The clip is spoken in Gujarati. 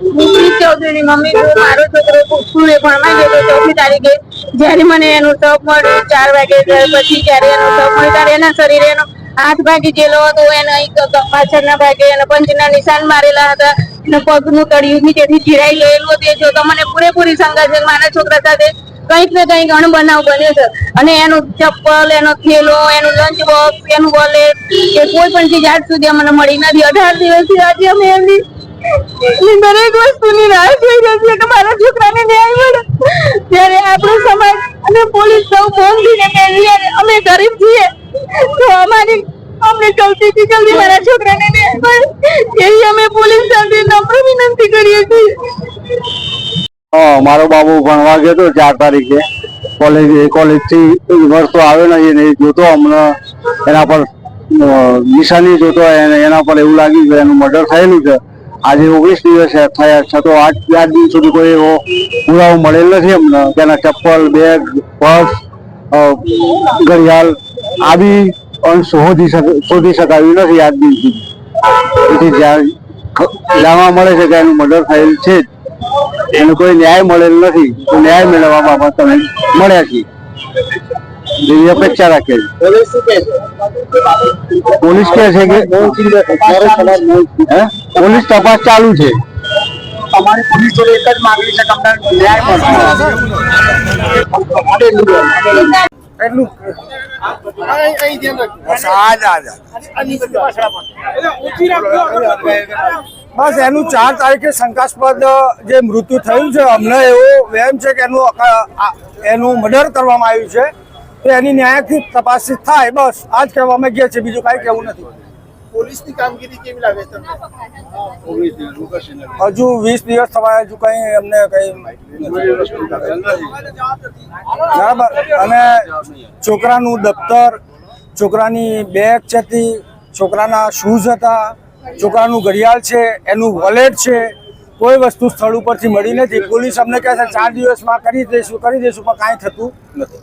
છોકરીની મમ્મી જો મારો છોકરો સ્કૂલે ભણવા ગયો ચોથી તારીખે જ્યારે મને એનું તપ મળ્યું, ચાર વાગે પછી જ્યારે એનું તપ મળ્યું, ત્યારે એના શરીરે એનો હાથ ભાગી ગયેલો હતો, એને પાછળના ભાગે એને પંચના નિશાન મારેલા હતા, એને પગનું તળિયું નીચેથી ચીરાઈ ગયેલું હતું. એ જોતા મને પૂરેપૂરી શંકા છે મારા છોકરા સાથે કંઈક ને કંઈક અણબનાવ બન્યો છે. અને એનું ચપ્પલ, એનો થેલો, એનું લંચ બોક્સ એનું વોલેટ કે કોઈ પણ ચીજ આજ સુધી અમને મળી નથી. અઢાર દિવસથી આજે અમે એમની દરેક વસ્તુની રાહ જોઈ રહી કે મારા છોકરાને ત્યારે આપણો સમાજ પોલીસ સૌ અમે ગરીબ અમને મારા છોકરાને વિનંતી કરીએ છીએ. મારો બાબુ ભણવા ગયો હતો ચાર તારીખે. કોલેજ કોલેજથી વર્ષ આવ્યો નહીં એ જોતો હમણાં એના પર નિશાની જોતો એના પર એવું લાગ્યું કે એનું મર્ડર થયેલું છે. આજે ઓગણીસ દિવસ થયા છતાં આજ આજ દિન સુધી કોઈ એવો પુરાવો મળેલ નથી અમને. તેના ચપ્પલ, બેગ, પર્સ ઘડિયાળ આ બી અંશ શોધી શોધી શકાયું નથી આજ દિન સુધી. તેથી જાણવા મળે છે કે એનું મર્ડર થયેલ છે જ. એનો કોઈ ન્યાય મળેલ નથી. તો ન્યાય મેળવવા બાબત તમે મળ્યા છીએ. એવી અપેક્ષા રાખે છે. પોલીસ કે છે કે પોલીસ તપાસ ચાલુ છે. અમારી પોલીસ જોડે એક જ માંગણી છે ન્યાય એટલું. બસ એનું ચાર તારીખે શંકાસ્પદ જે મૃત્યુ થયું છે અમને એવો વહેમ છે કે એનું એનું મર્ડર કરવામાં આવ્યું છે. તો એની ન્યાયથી તપાસ થાય બસ. આ જ કહેવા માંગીએ છીએ બીજું કાંઈ કહેવું નથી. પોલીસની કામગીરી કેવી લાગે તમને? હજુ વીસ દિવસ થવા હજુ કઈ અમને કઈ બરાબર અને છોકરાનું દફતર છોકરાની બેગ છે છોકરાના શૂઝ હતા છોકરાનું ઘડિયાળ છે એનું વોલેટ છે કોઈ વસ્તુ સ્થળ ઉપરથી મળી નથી. પોલીસ અમને કહે છે ચાર દિવસમાં કરી દઈશું કરી દઈશું પણ કાંઈ થતું નથી.